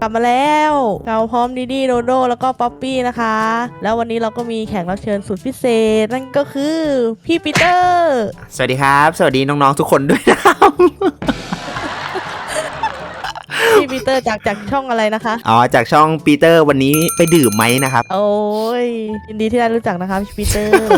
กลับมาแล้วเราพร้อมดีดีโดโดแล้วก็ป๊อปปี้นะคะ แล้ววันนี้เราก็มีแขกรับเชิญสุดพิเศษ นั่นก็คือพี่ปีเตอร์ สวัสดีครับ สวัสดีน้องๆทุกคนด้วยนะครับ พี่ปีเตอร์จากจากช่องอะไรนะคะ อ๋อ จากช่องปีเตอร์วันนี้ไปดื่มไหมนะครับ โอ้ยยินดีที่ได้รู้จักนะคะพี่ปีเตอร์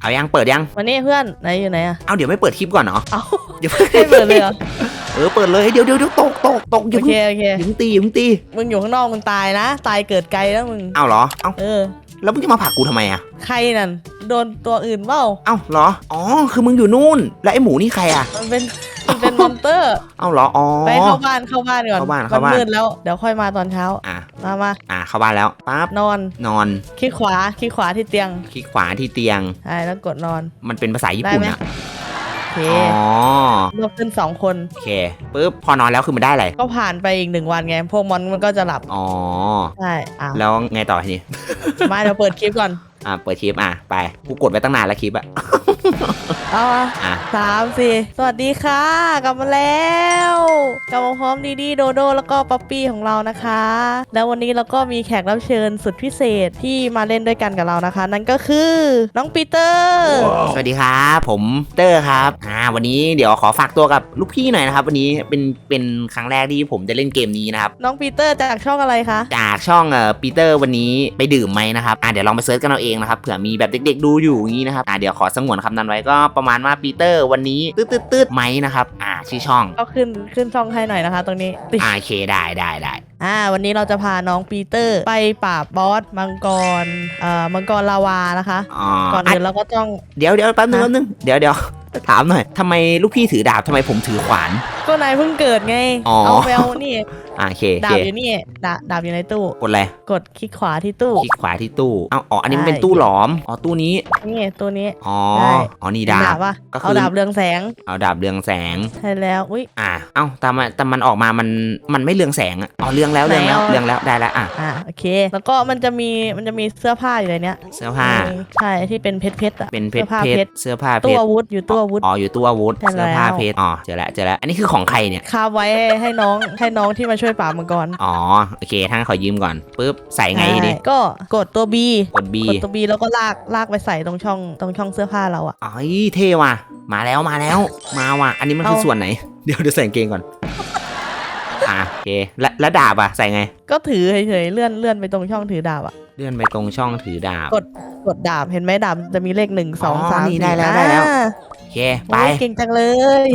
เอายังเปิดยัง วันนี้เพื่อนไหนอยู่ไหนอะเอาเดี๋ยวไม่เปิดคลิปก่อนเนาะเอา เดี๋ยวให้เปิดเลยเหรอเออเปิดเลยเดี๋ยวเดี๋ยวเดี๋ยวตกตกตกอโอย่างเคเพิ่งโอเค อย่าเพิ่งตีอย่าเพิ่งตีมึงอยู่ข้างนอกมึงตายนะ ตายเกิดไกลแล้วมึง เอาเหรอเอาเออ แล้วมึงจะมาผลักกูทำไมอะใครนั่น โดนตัวอื่นเปล่า เอาเหรออ๋อคือมึงอยู่นู่น แล้วไอ้หมูนี่ใครอะมันเป็น มันเป็นมอนเตอร์ เอาเหรออ๋อ ไปเข้าบ้านเข้าบ้านก่อนเข้าบ้านมัเข้าบ้าน มืดแล้ว เดี๋ยวค่อยมาตอนเช้า อะมามาอะเข้าบ้านแล้วปั๊บนอน นอนคลิกขวา คลิกขวาที่เตียงคลิกขวาที่เตียง ใช่แล้วกดนอน มันเป็นภาษาญี่ปุ่นได้ไหม อะโอ เคอ๋อรวบขึ้นสองคน โอเคปุ๊บพอนอนแล้วคือมันได้อะไรก็ผ่านไปอีกหนึ่งวันไง พวกมอนมันก็จะหลับ อ๋อใช่อ้าวแล้วไงต่อทีนี้ มาเดี๋ยวเปิดคลิปก่อน อะเปิดคลิปอะไปกูกดไว้ตั้งนานแล้วคลิปอะ เอามาอะ สามสี่สวัสดีค่ะ กลับมาแล้วกลับมาพร้อมดีดีโดโดแล้วก็ป๊อปปี้ของเรานะคะ แล้ววันนี้เราก็มีแขกรับเชิญสุดพิเศษที่มาเล่นด้วยกันกับเรานะคะ นั่นก็คือน้องปีเตอร์ สวัสดีครับ ผมเตอร์ครับอ่าวันนี้เดี๋ยวขอฝากตัวกับลูกพี่หน่อยนะครับ วันนี้เป็นเป็นครั้งแรกที่ผมจะเล่นเกมนี้นะครับ น้องปีเตอร์จากช่องอะไรคะ จากช่องเอ่อปีเตอร์วันนี้ไปดื่มไหมนะครับอ่าเดี๋ยวลองไปเซิร์ชกันเอาเองนะครับเผื่อมีแบบเด็กๆดูอยู่อย่างนี้นะครับอ่าเดี๋ยวขอสงวนคำนั้นไว้ก็ประมาณว่าปีเตอร์วันนี้ตืดตืดตืดไหมนะครับ อ่าชื่อช่องก็ขึ้นขึ้นช่องให้หน่อยนะคะ ตรงนี้อ่าโอเคได้ได้ได้อ่าวันนี้เราจะพาน้องปีเตอร์ไปปราบบอสมังกรเอ่อมังกรลาวานะคะอ๋อก่อนอื่นเราก็ต้องเดี๋ยวเดี๋ยวแป๊บนึงแป๊บนึงเดี๋ยวเดี๋ยวถามหน่อยทำไมลูกพี่ถือดาบทำไมผมถือขวาน ก็นายเพิ่งเกิดไงอเอาไปเอานี่ อ่าโอเคโอดาเคบอยู่นี่ดาบดาบอยู่ในตู้ กดอะไรกดคลิกขวาที่ตู้ คลิกขวาที่ตู้เอ้าอ๋ออันนี้มันเป็นใช่ตู้หลอมอ๋อตู้นี้นี่ตัวนี้ อ๋อใช่อ๋อนี่ดาบปะก็คือ เอาดาบเรืองแสงเอาดาบเรืองแสง ใช่แล้ว อุ้ย อ่าเอ้าแต่มันแต่มันออกมามันมันไม่เรืองแสงอะอ๋อเรืองแล้วเรืองแล้วไหนเอาเรืองแล้วได้แล้วอะอ่าโอเค แล้วก็มันจะมีมันจะมีเสื้อผ้าอยู่ในเนี้ยเสื้อผ้าใช่ที่เป็นเพชรเพชรอะเป็นเพชรสื้อผ้าเพชรเสื้อผ้าเพตู้ชรอาวุธอยู่ตู้อาวุธ อ๋ออยู่ตู้อาวุธใช่เสื้อผ้าแล้ว เพชรอ๋อเจอแล้วเจอแล้วอันนี้คือของใครเนี่ย คาบไว้ให้น้องให้น้องที่มาช่วยปราบมังกรอ๋อโอเคท่านขอยืมก่อนปึ๊บใส่ไงดิใช่ก็กดตัว B กด B กดตัว B แล้วก็ลากลากไปใส่ตรงช่องตรงช่องเสื้อผ้าเราอะ อ๋อเท่ว่ะ มาแล้วมาแล้ว มาว่ะ อันนี้มันคือเอา ส่วนไหน เดี๋ยวเดี๋ยวใส่กางเกงก่อน อะโอเคและและดาบอะใส่ไง ก็ถือเฉยๆเลื่อนเลื่อนไปตรงช่องถือดาบอะ เลื่อนไปตรงช่องถือดาบ กด กดดาบเห็นไหมดาบจะมีเลขหนึ่งสองอ๋อสามนี่สี่ได้แล้วได้แล้ว อ่าโอเค ไป โอ้ยเก่งจังเลย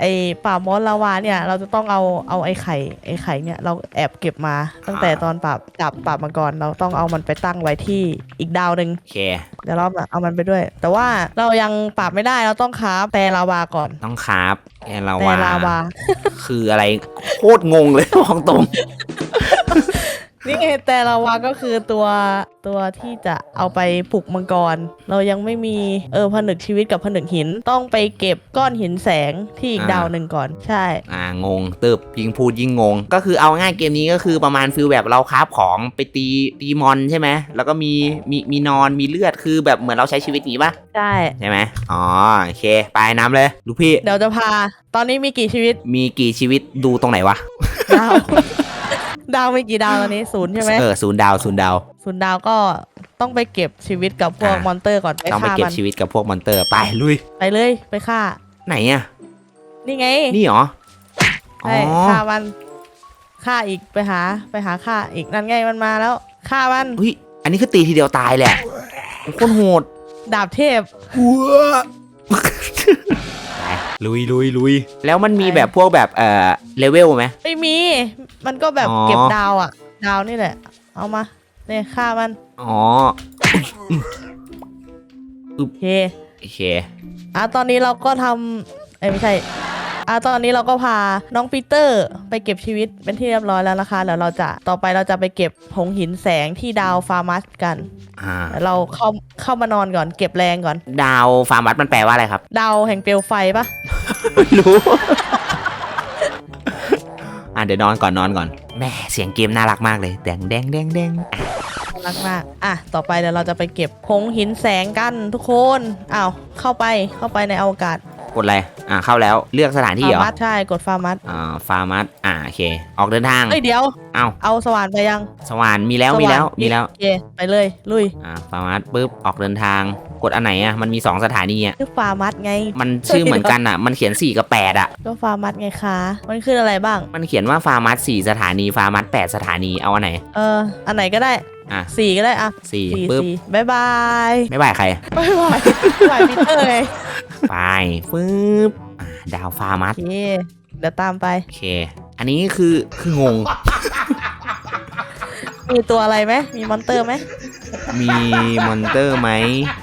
ไอ้ป่ามอสลาวาเนี่ยเราจะต้องเอาเอาไอ้ไข่ไอ้ไข่เนี่ยเราแอบเก็บมา ตั้งแต่ตอนปราบจับปราบมังกรเราต้องเอามันไปตั้งไว้ที่อีกดาวหนึ่งโอเค เดี๋ยวเราเอามันไปด้วย แต่ว่าเรายังปราบไม่ได้เราต้องคราฟแต่ลาวาก่อนต้องคราฟแอนลาแต่วาลาวา คืออะไรโคตรงงเลยมองตรง นี่ไงแต่ลาวาก็คือตัวตัวที่จะเอาไปปลุกมังกร เรายังไม่มีเออผนึกชีวิตกับผนึกหินต้องไปเก็บก้อนหินแสงที่อีกอ่า ดาวหนึ่งก่อนใช่ อ่างงตึบยิงพูดยิงงง ก็คือเอาง่ายเกมนี้ก็คือประมาณฟิลแบบเราคราฟของไปตีตีมอนใช่ไหมแล้วก็มีมีมีนอนมีเลือดคือแบบเหมือนเราใช้ชีวิตนี้ปะใช่ ใช่ไหมอ๋อโอเค ไปน้ำเลยลูกพี่ เดี๋ยวจะพา ตอนนี้มีกี่ชีวิตมีกี่ชีวิตดูตรงไหนวะ ดาว ดาวมีกี่ดาวตอนนี้ศูนย์ใช่ไหมเออศูนย์ดาวศูนย์ดาว ศูนย์ดาวก็ต้องไปเก็บชีวิตกับพวกอ่ามมอนเตอร์ก่อนไปต้องไปฆ่าเก็บมันชีวิตกับพวกมอนเตอร์ไปลุย ไปเลยไปฆ่า ไหนอะนี่ไงนี่เหรอ อ๋อใช่ฆ่ามันฆ่าอีกไปหาไปหาฆ่าอีกนั่นไงมันมาแล้วฆ่ามันเฮ้ย อันนี้คือตีทีเดียวตายแหละโคตรโหดดาบเทพไป ลุยลุยลุยแล้วมันมีแบบพวกแบบเอ่อเลเวลไหม ไม่มี มันก็แบบอ๋อ เก็บดาวอะดาวนี่แหละ เอามาเนี่ยฆ่ามันอ๋อโอเคโอเคอะตอนนี้เราก็ทำเอ้ยไม่ใช่ อะตอนนี้เราก็พาน้องปีเตอร์ไปเก็บชีวิตเป็นที่เรียบร้อยแล้วนะคะแล้วเราจะต่อไปเราจะไปเก็บผงหินแสงที่ดาวฟาร์มัสกันอ่า เดี๋ยวเราเข้าเข้ามานอนก่อนเก็บแรงก่อน ดาวฟาร์มัสมันแปลว่าอะไรครับ ดาวแห่งเปลวไฟปะไม่รู้ อะเดี๋ยวนอนก่อนนอนก่อนแม่เสียงเกมน่ารักมากเลยแดงแดงแดงแดงอะรักมากอะต่อไปเดี๋ยวเราจะไปเก็บผงหินแสงกันทุกคนอ้าวเข้าไปเข้าไปในอวกาศ กดอะไร อ่าเข้าแล้ว เลือกสถานที่เหรอ ฟาร์มัสใช่กดฟาร์มัสอ่า ฟาร์มัส อ่าโอเค ออกเดินทาง เอ้ยเดี๋ยว เอ้า เอาสว่านไปยังสว่านมีแล้ว มีแล้ว สานมีแล้ว โอเคไปเลยลุยอ่า ฟาร์มัสปุ๊บ ออกเดินทาง กดอันไหนอะ มันมีสองสถานีอะ ชื่อฟาร์มัสไง มันชื่อเหมือนกันอะ มันเขียน 4 กับ 8 อะ ก็ฟาร์มัสไงคะมันขึ้นอะไรบ้าง มันเขียนว่าฟาร์มัสสี่สถานี ฟาร์มัสแปดสถานี เอาอันไหน เอออันไหนก็ได้อะ สี่ก็ได้อะสี่สี่ปุ๊บสี่บายบาย ไม่บ่ายใคร บายบายบายปีเตอร์ไงไปปึ๊บอ่าดาวฟาร์มัโอสเคเดี๋ยวตามไป โอเค อันนี้คือคืองง มีตัวอะไรไหมมีมอนเตอร์ไหมมีมอนเตอร์ไหม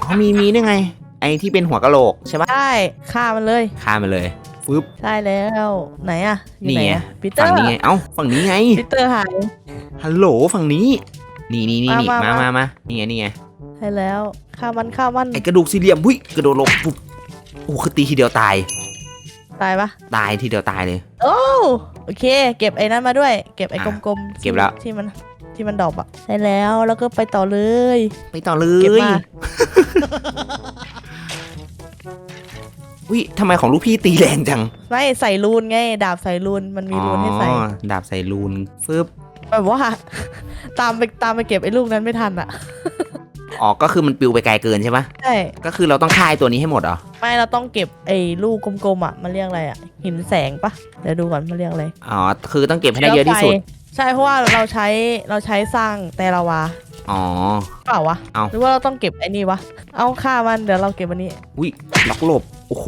อ๋อมีมีได้ไง ไอที่เป็นหัวกะโหลกใช่ปะใช่ฆ่ามันเลย ข้ามไปเลยฟึบ ใช่แล้วไหนอะอยู่ไหนนี่ไง อะปีเตอฝั่งร์นี้ไง เอ้า ฝั่งนี้ไง ปีเตอร์หาย ฮัลโหล ฝั่งนี้ นี่นี่นี่นี่มามา มามามานี่ไง นี่ไง ใช่แล้วฆ่ามันฆ่ามันไอกระดูกสี่เหลี่ยมหุ้ย กระโดดหลบปุ๊บ โอ้คือตีทีเดียวตาย ตายปะตายทีเดียวตายเลย โอ้โอเค เก็บไอ้นั้นมาด้วย เก็บไอ้อะกลมๆเก็บแล้ว ที่มันที่มันดอกอะใช่แล้วแล้วก็ไปต่อเลย ไปต่อเลเก็บยมาอุ้ยทำไมของลูกพี่ตีแรงจังไม่ใส่รูนไง ดาบใส่รูนมันมีรูนให้ใส่ อ๋อดาบใส่รูนฟึบแบบว่า ตามไปตามไปเก็บไอ้ลูกนั้นไม่ทันอะอ๋อก็คือมันปลิวไปไกลเกินใช่ปะใช่ก็คือเราต้องฆ่าไอ้ตัวนี้ให้หมดเหรอ ไม่เราต้องเก็บไอ้ลูกกลมๆอะมันเรียกอะไรอะหินแสงปะเดี๋ยวดูก่อนมันเรียกอะไรอ๋อคือต้องเก็บให้ได้เยอะที่สุดแล้วไฟใช่เพราะว่าเราใช้เราใช้สร้างแต่ละวาอ๋อเปล่าวะเอาหรือว่าเราต้องเก็บไอ้นี่วะเอาฆ่ามันเดี๋ยวเราเก็บอันนี้อุ้ยล็อกหลบโอ้โห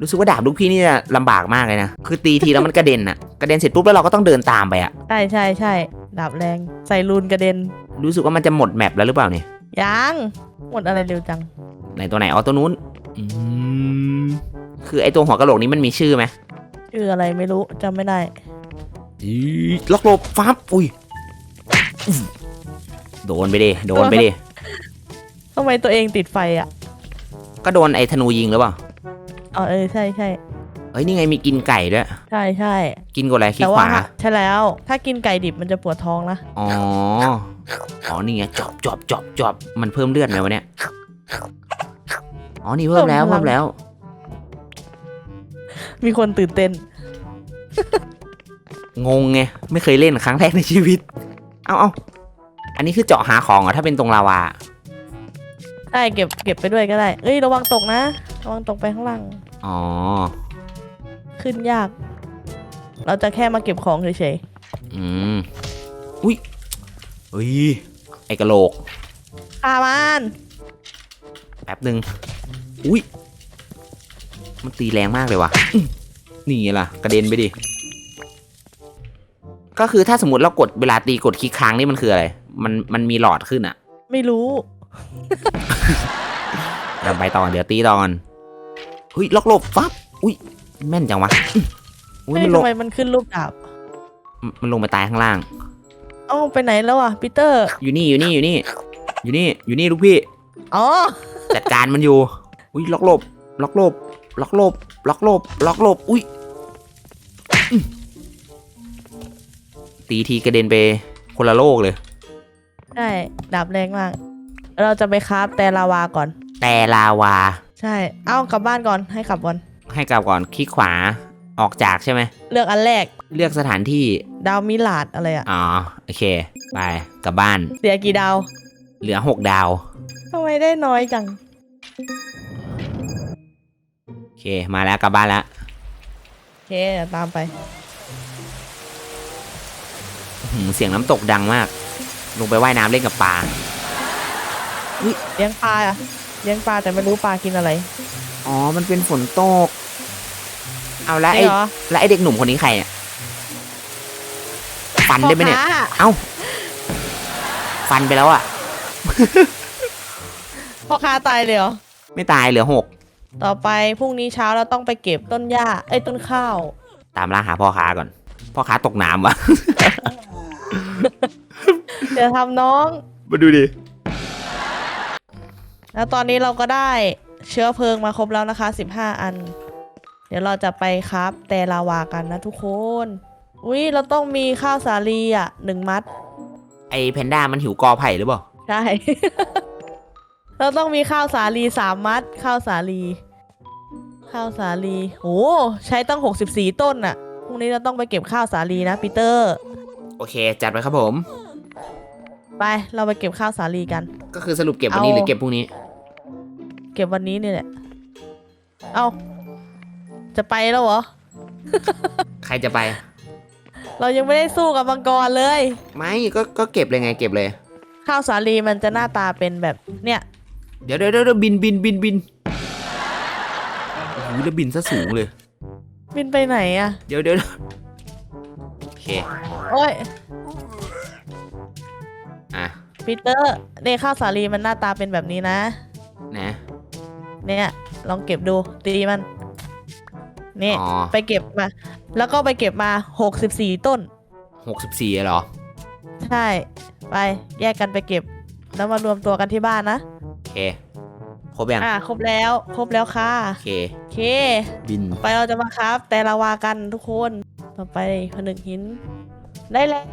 รู้สึกว่าดาบลูกพี่นี่จะลำบากมากเลยนะ คือตีทีแล้วมันกระเด็นอะกระเด็นเสร็จปุ๊บแล้วเราก็ต้องเดินตามไปอะใช่ใช่ใช่ดาบแรงใส่รูนกระเด็น รู้สึกว่ามันจะหมดแมปแล้วหรือเปล่าเนี่ยยังหมดอะไรเร็วจังไหนตัวไหนอ๋อตัวนู้นอืม คือไอตัวหัวกะโหลกนี้มันมีชื่อไหมชื่ออะไรไม่รู้จำไม่ได้อีล็อกหลบฟับอุ้ยอื้อโดนไปดิโดนไปดิทำไมตัวเองติดไฟอะ ก็โดนไอ้ธนูยิงหรือเปล่าอ๋อเออใช่ใช่เอ้ยนี่ไงมีกินไก่ด้วย ใช่ใช่กินกดอะไรคลิกแต่ขว่าวาใช่แล้ว ถ้ากินไก่ดิบมันจะปวดท้องนะอ๋ออ๋อนี่ไงจอบจอบจอบจอบมันเพิ่มเลือดไหมวะเนี่ยอ๋อนี่เพิ่มแล้วเพิ่เพิ่มมพลังแล้ว มีคนตื่นเต้น งงไง ไม่เคยเล่นครั้งแรกในชีวิต เอาเอาอันนี้คือเจาะหาของเหรอถ้าเป็นตรงลาวาใช่เก็บเก็บไปด้วยก็ได้ เอ้ยระวังตกนะ ระวังตกไปข้างล่าง อ๋อ ขึ้นยาก เราจะแค่มาเก็บของเฉยอืม อุ้ยอุ้ย ไอกะโหลกๆฆ่ามันแป๊บหนึ่งอุ้ย มันตีแรงมากเลยว่ะอื้อนี่ล่ะ กระเด็นไปดิ ก็คือถ้าสมมติเรากดเวลาตีกดคลิกค้างนี่มันคืออะไร มันมันมีหลอดขึ้นอะไม่รู้เดี๋ยวไปต่อเดี๋ยวตีต่อกันเฮ้ยล็อกหลบฟับอุ้ยแม่นจังวะอื้ออุ้ยเฮ้ยมันลทำงไมมันขึ้นรูปดาบมันลงไปตายข้างล่าง เอ้าไปไหนแล้วอะปีเตอร์ อยู่นี่อยู่นี่อยู่นี่ อยู่นี่อยู่นี่ลูกพี่ อ๋อ จัดการมันอยู่ อุ้ยล็อกหลบล็อกหลบ ล็อกหลบล็อกหลบล็อกหลบอุ้ยอื้อตีทีกระเด็นไปคนละโลกเลยใช่ดาบแรงมาก เราจะไปคราฟแต่ลาวาก่อน แต่ลาวา ใช่ เอ้ากลับบ้านก่อนให้กลับก่อน ให้กลับก่อนคลิกขวาออกจากใช่ไหม เลือกอันแรก เลือกสถานที่ ดาวมิลาดอะไรอะอ๋อ โอเค ไปกลับบ้าน เสียกี่ดาว เหลือหกดาวทำไมได้น้อยจังโอ เค มาแล้วกลับบ้านแล้วโอเคเดี๋ยวตามไป อื้อหือเสียงน้ำตกดังมาก ลงไปว่ายน้ำเล่นกับปลา เลี้ยงปลาอะเลี้ยงปลาแต่ไม่รู้ปลากินอะไรอ๋อ มันเป็นฝนตก เอาแล้วจไอ้ริงเหรอแล้วไอ้เด็กหนุ่มคนนี้ใครเนี่ยฟันได้ไหมเนี่ย พ่อค้าเอ้า ฟันไปแล้วอะพ่อค้าตายเลยเหรอ ไม่ตายเหลือหก ต่อไปพรุ่งนี้เช้าเราต้องไปเก็บต้นหญ้าเอ้ยต้นข้าว ตามล่าหาพ่อค้าก่อน พ่อค้าตกน้ำวะ เดี๋ยวทำน้อง มาดูดิแล้วตอนนี้เราก็ได้เชื้อเพลิงมาครบแล้วนะคะ 15 อัน เดี๋ยวเราจะไปครับแต่ลาวากันนะทุกคน อุ้ยเราต้องมีข้าวสาลีอะหนึ่งมัด ไอ้แพนด้ามันหิวกอไผ่หรือเปล่า ใช่ เราต้องมีข้าวสาลีสามมัด ข้าวสาลี ข้าวสาลีโอ้ใช้ตั้ง 64 ต้นน่ะพรุ่งนี้เราต้องไปเก็บข้าวสาลีนะปีเตอร์ โอเค จัดไปครับผม ไปเราไปเก็บข้าวสาลีกัน ก็คือสรุปเก็บวันนี้เอาหรือเก็บพรุ่งนี้ เก็บวันนี้นี่แหละ เอาจะไปแล้วเหรอ ใครจะไป เรายังไม่ได้สู้กับมังกรเลย ไม่ก็ก็เก็บเลยไงเก็บเลย ข้าวสาลีมันจะหน้าตาเป็นแบบเนี่ย เดี๋ยวเดี๋ยวเดี๋ยวบินบินบินบินโอ้โหแล้วบินซะสูงเลย บินไปไหนอะเดี๋ยวเดี๋ยวโอเคโอ้ยอะปีเตอร์เนี่ยข้าวสาลีมันหน้าตาเป็นแบบนี้นะ นะเนี่ยลองเก็บดูตีมันนี่อ๋อไปเก็บมา แล้วก็ไปเก็บมา64ต้น หกสิบสี่เหรอ ใช่ ไปแยกกันไปเก็บ แล้วมารวมตัวกันที่บ้านนะโอ เค ครบยังอะครบแล้วครบแล้วค่ะโอเค โอเค บิน ไปเราจะมาครับ แต่ละวากันทุกคนต่อไปผนึกหิน ได้แล้ว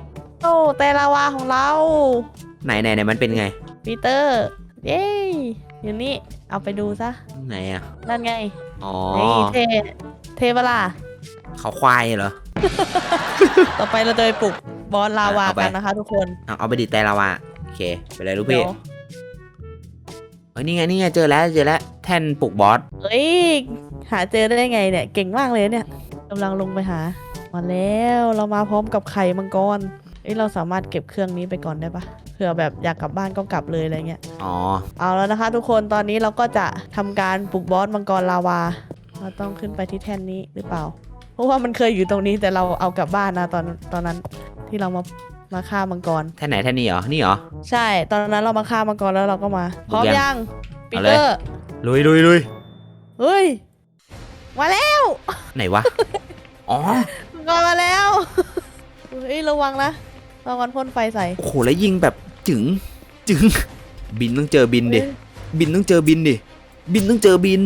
โอ้แต่ละวาของเรา ไหนไหนไหนมันเป็นไง ปีเตอร์ เย้อยู่นี่เอาไปดูซะไหนอะ นั่นไงอ๋อนี่เทเทเวลาเขาควายเหรอ ต่อไปเราจะไปปลุกบอสลาวาเอาไปกันนะคะทุกคน เอาเอาไปดิดแต่ละวะโอเคไปเลยลูกเดี๋พี่ยวเฮ้ยนี่ไงนี่ไงเจอแล้วเจอแล้วแท่นปลุกบอสเอ้ยหาเจอได้ไงเนี่ย เก่งมากเลยเนี่ยกำลังลงไปหา มาแล้วเรามาพร้อมกับไข่มังกรเอ้ยเราสามารถเก็บเครื่องนี้ไปก่อนได้ปะเผื่อแบบอยากกลับบ้านก็กลับเลยอะไรเงี้ยอ๋อเอาแล้วนะคะ ทุกคนตอนนี้เราก็จะทำการปลุกบอสมังกรลาวา เราต้องขึ้นไปที่แท่นนี้หรือเปล่า เพราะว่ามันเคยอยู่ตรงนี้แต่เราเอากลับบ้านนะตอนตอนนั้นที่เรามา มาฆ่ามังกร แท่นไหนแท่นนี้เหรอ นี่เหรอ ใช่ ตอนนั้นเรามาฆ่ามังกรแล้วเราก็มา พร้อมยังยังปีเอาเลเตยอร์ลุยลุยลุยเฮ้ย มาแล้ว ไหนวะ อ๋อมังกรมาแล้วเฮ้ยระวังนะระวังพ่นไฟใส่ โอ้โหแล้วยิงแบบจึงจึง บินต้องเจอบินดิเฮ้ยบินต้องเจอบินดิ บินต้องเจอบิน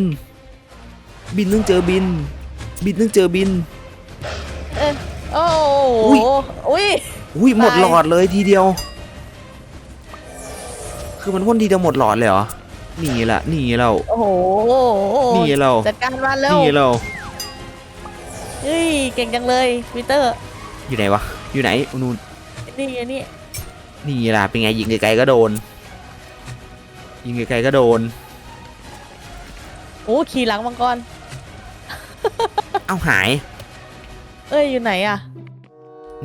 บินต้องเจอบิน บินต้องเจอบินโอ้โหอุ๊ย อุ้ยอุ้ยหมดตายหลอดเลยทีเดียว คือมันพ่นทีเดียวหมดหลอดเลยเหรอนี่แหละนี่เราโอ้โหนี่เราจัดการมันแล้วนี่เราเฮ้ยเก่งจังเลยปีเตอร์ อยู่ไหนวะอยู่ไหนอุ๊ยนู่นนี่ไงนี่นี่ล่ะเป็นไงยิงไกลๆก็โดน ยิงไกลๆก็โดนโอ้ขี่หลังมังกร เอ้าหาย เอ้ยอยู่ไหนอะ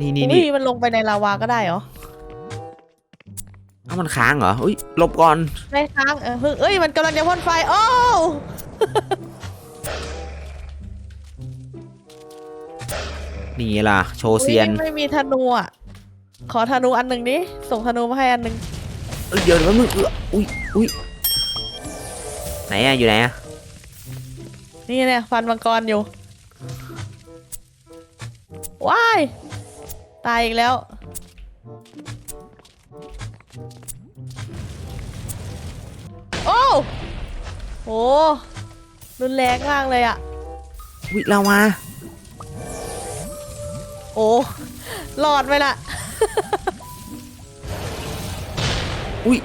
นี่นี่อุ้นี่ยมันลงไปในลาวาก็ได้เหรอเอ้ามันค้างเหรออุ้ยหลบก่อนไม่ค้างเออเพิ่งเอ้ยมันกำลังจะพ่นไฟโอ้วนี่ล่ะ โชว์เซียนอุ๊ไม่มีธนูอะขอธนูอันหนึ่งดิส่งธนูมาให้อันหนึ่งเอ้ยเดี๋ยวแป๊บนึงเอออุ้ยอุ้ยไหนอะอยู่ไหนอะนี่เนี่ยฟันมังกรอยู่ว้าย ตายอีกแล้ว โอ้โหรุนแรงมากเลยอะอุ้ยเรามา โอ้หลอดไปละอุ้ย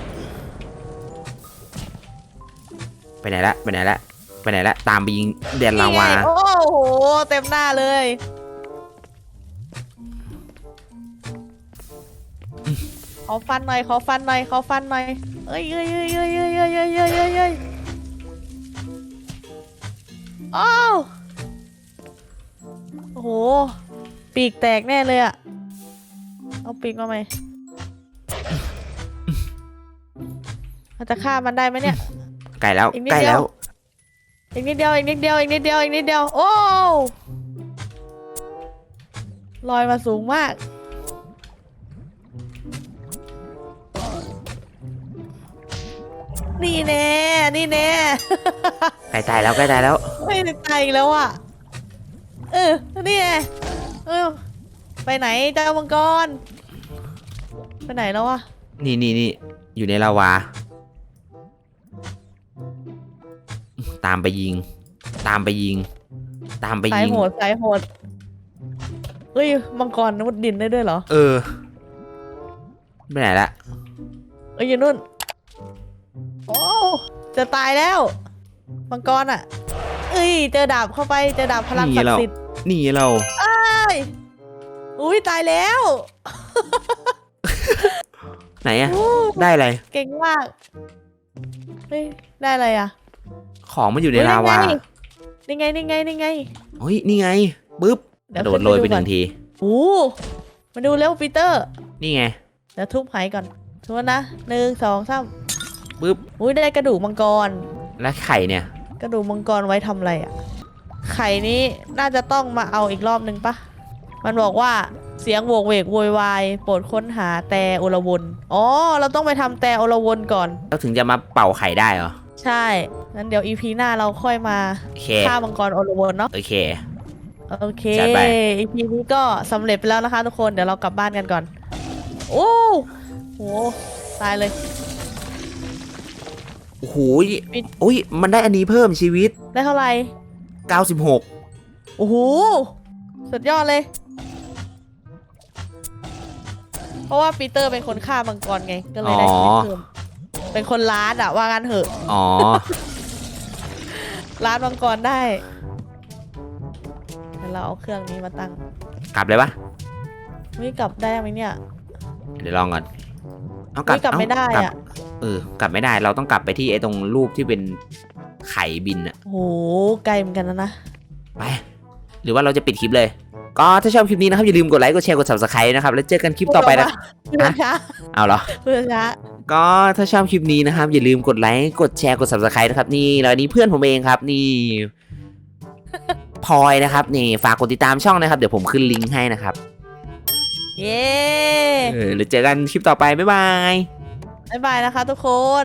ไปไหนละ ไปไหนละ ไปไหนละ ตามไปยิงแดนลาวานี่ไงโอ้โห เต็มหน้าเลย ขอฟันหน่อยขอฟันหน่อยขอฟันหน่อยเอ้ยเอ้ยเอ้ยเอ้ยเอ้ยเอ้ยเอ้ยเอ้ยเอ้ยเอ้ยอ้าวโอ้โห ปีกแตกแน่เลยอะเอาปีกมาไหมเราจะฆ่ามันได้ไหมเนี่ย ไกลแล้วอีกนิดใกล้เดีแล้ยววอีกนิดเดียวอีกนิดเดียวอีกนิดเดียวอีกนิดเดียวโอ้ลอยมาสูงมาก นี่แน่นี่แน่ ใกล้ตายแล้วใกล้ตายแล้ว ไม่ได้ใจอีกแล้วอะ เออ นี่ไงเออ ไปไหนเจ้ามังกร ไปไหนแล้วอะ นี่นี่นี่อยู่ในลาวา ตามไปยิง ตามไปยิง ตามไปสายยิง โหดสายโหดเฮ้ย มังกรมุดดินได้ด้วยเหรอ เออไปไหนละ เอ้ยอยู่นู่น โอ้จะตายแล้วมังกรอะ เอ้ยเจอดาบเข้าไปเจอดาบพลังศักดิ์สิทธิ์นี่เราเอ้ยอุ้ยตายแล้ว ไหนอะอู้ได้อะไร เก่งมากเฮ้ยได้อะไรอะของมันอยู่ในเฮ้ยลาวานี่ไงนี่ไงนี่ไงเฮ้ยนี่ไงปึ๊บกเดี๋ยระวโดดโรยไปหก่อนึ่งทีโอ้มาดูเร็วปีเตอร์ นี่ไง เดี๋ยวทุบไหก่อนทุบนะหนึ่งสองสาม ปึ๊บอุ้ยได้กระดูกมังกร แล้วไข่เนี่ย กระดูกมังกรไว้ทำอะไรอะ ไข่นี้น่าจะต้องมาเอาอีกรอบนึงปะ มันบอกว่าเสียงโหวกเวกโวยวายโปรดค้นหาแต่โอลวนอ๋อ เราต้องไปทำแต่โอลวนก่อนแล้วถึงจะมาเป่าไข่ได้เหรอ ใช่ งั้นเดี๋ยวอีพีหน้าเราค่อยมาโอเค ฆ่ามังกรโอลวนเนาะ โอเค โอเค จัดไป อีพีนี้ก็สำเร็จไปแล้วนะคะทุกคน เดี๋ยวเรากลับบ้านกันก่อน โอ้โห ตายเลย โอ้โหปิดอุ้ย มันได้อันนี้เพิ่มชีวิต ได้เท่าไหร่96 โอ้โหสุดยอดเลย เพราะว่าปีเตอร์เป็นคนฆ่ามังกรไง ก็เลยได้ชีวิตเพิ่มเป็นคนล้านอะว่างั้นเหอะอ๋อ ล้านมังกรได้เดี๋ยวเราเอาเครื่องนี้มาตั้งกลับเลยปะวิกลับได้ไหมเนี่ย เดี๋ยวลองก่อน เอาวิกลับไม่ได้เากลัอะบเออกลับไม่ได้ เราต้องกลับไปที่ไอ้ตรงรูปที่เป็นไข่บินอะ โหไกลเหมือนกันนะนะ ไป หรือว่าเราจะปิดคลิปเลย ก็ถ้าชอบคลิปนี้นะครับ อย่าลืมกดไลค์กดแชร์กด subscribe นะครับ แล้วเจอกันคลิปต่อไปนะ เพื่อนช้าเอาเหรอ เพื่อนช้าก็ถ้าชอบคลิปนี้นะครับ อย่าลืมกดไลค์กดแชร์กด subscribe นะครับ นี่แล้วอันนี้เพื่อนผมเองครับ นี่ พลอยนะครับ นี่ฝากกดติดตามช่องนะครับ เดี๋ยวผมขึ้นลิงก์ให้นะครับ เย้ เออแล้วเจอกันคลิปต่อไป บ๊ายบาย บ๊ายบายนะคะทุกคน